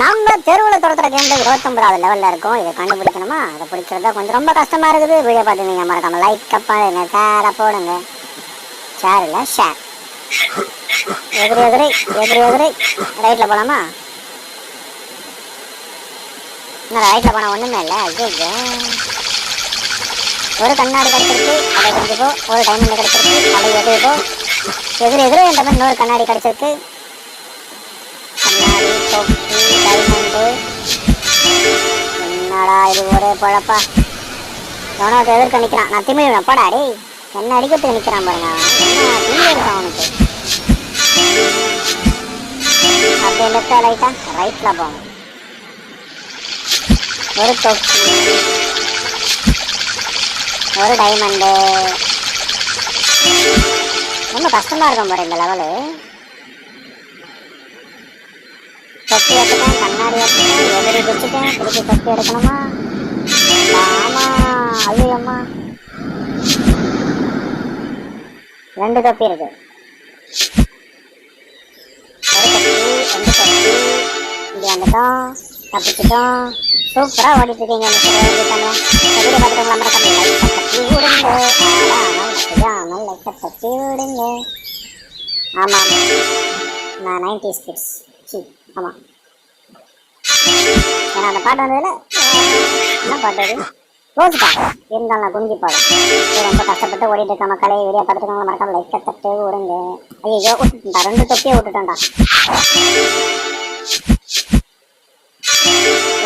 நம்ம தெருவில் துரத்துற கேம்ல இருபத்தொன்பதாவது லெவலில் இருக்கும். இதை கண்டுபிடிக்கணுமா? அதை பிடிக்கிறதா கொஞ்சம் ரொம்ப கஷ்டமாக இருக்குது. வீடியோ பார்த்துருந்தீங்க மறக்காம லைக் பண்ணுங்க ஷேரை போடுங்க ஷேர் இல்லை ஷேர் எதிரி எதிரி எதிரி. எதிரி ரைட்டில் போகலாமா இன்னும் ரைட்டில் போனால் ஒன்றுமே இல்லை. ஐயோ ஒரு கண்ணாடி கிடச்சிருக்கு அதை கொஞ்சம் ஒரு டைமண்ட் கிடச்சிருக்கு அதை எதிரி போ. எதிரி என்ற மாதிரி இன்னொரு கண்ணாடி கிடச்சிருக்கு. கண்ணாடி தொப்பு டைமண்டு என்னடா இது ஒரே பழப்பா? எவனோ ஒருத்தன் எதிர்க்க நிற்கிறான் நான் திமிழ் எப்படா டேய். என்ன அடிக்கிறதுக்கு நிற்கிறான் பாருங்க என்ன திமிழ் இருக்கான் அவனுக்கு? அப்படியே லெஃப்டா ரைட்டா ரைட்ல போங்க. ஒரு தொப்பு. ஒரு டைமண்டு ரொம்ப கஷ்டமா இருக்கும் பாரு இந்த லெவலு தொப்பி எடுத்துட்டேன் கண்ணாடி எடுத்துட்டேன் எதிரி வச்சுட்டேன் திருப்பி தொப்பி எடுக்கணுமா? ஆமா ஐயம்மா ரெண்டு தொப்பி இருக்கு. ரெண்டு தொப்பி. இங்கே வந்துட்டோம் தப்பிச்சிட்டோம். சூப்பரா ஓடிட்டு இருக்கீங்க மிஸ்டர் வீடியோ பார்த்துட்டு மறக்காம லைக் தட்டி விடுங்க. ஆடாமல் லைக் தட்டி விடுங்க. ஆமா நான் நைன்டி கிட்ஸ் ஆமா. ஏன்னா அந்த பாட்டு வந்ததுல என்ன பாட்டு அது? ரோஸ் பாட்டு. இருந்தாலும் நான் குனிஞ்சு பாடு ரொம்ப கஷ்டப்பட்டு ஓடிட்டு இருக்க மக்களே வெளியே பார்த்துட்டு மறக்காம லைட்டை தட்டு விடுங்க ஐயோ விட்டுட்டா ரெண்டு தொப்பியை விட்டுட்டேன்டா.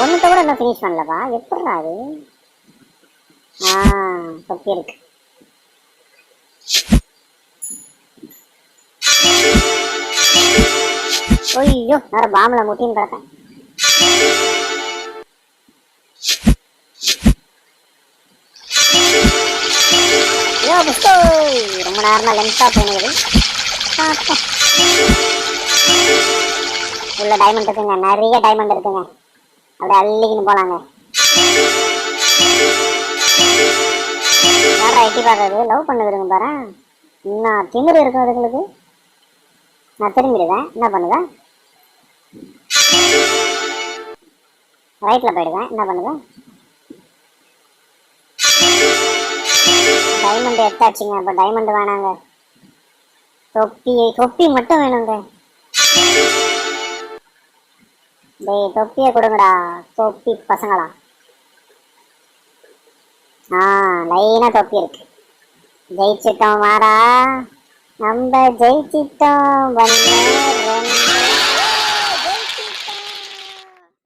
ஒன்றுத்த கூட இன்னும் ஃபினிஷ் பண்ணலப்பா. எப்படிடா அது? ஆ தொப்பி இருக்கு. ஐயோ நான் பாம்புல முட்டின்னு கிடக்கேன் ஐயோ ரொம்ப நேரமா லென்த்தாக போனது. உள்ள டைமண்ட் இருக்குங்க நிறைய டைமண்ட் இருக்குங்க. அப்படியே அள்ளிக்கின்னு போலாங்க. யாரா எட்டி பார்க்கறது? லவ் பண்ணுதுங்க பாரு இன்னும் திமிரு இருக்கும் அதுங்களுக்கு? நான் திரும்பிடுவேன். என்ன பண்ணுவேன்? ரைட்ல போயிடுவேன். என்ன பண்ணுவேன்? டைமண்ட் எடுத்தாச்சுங்க. அப்ப டைமண்ட் வேணாங்க. தொப்பி தொப்பி மட்டும் வேணுங்க. டேய் தொப்பியை கொடுங்கடா. தொப்பி பசங்களா? ஆ லைனா தொப்பி இருக்கு. ஜெயிச்சிட்டோம் மாறா நம்ம ஜெயிச்சிட்டோம்.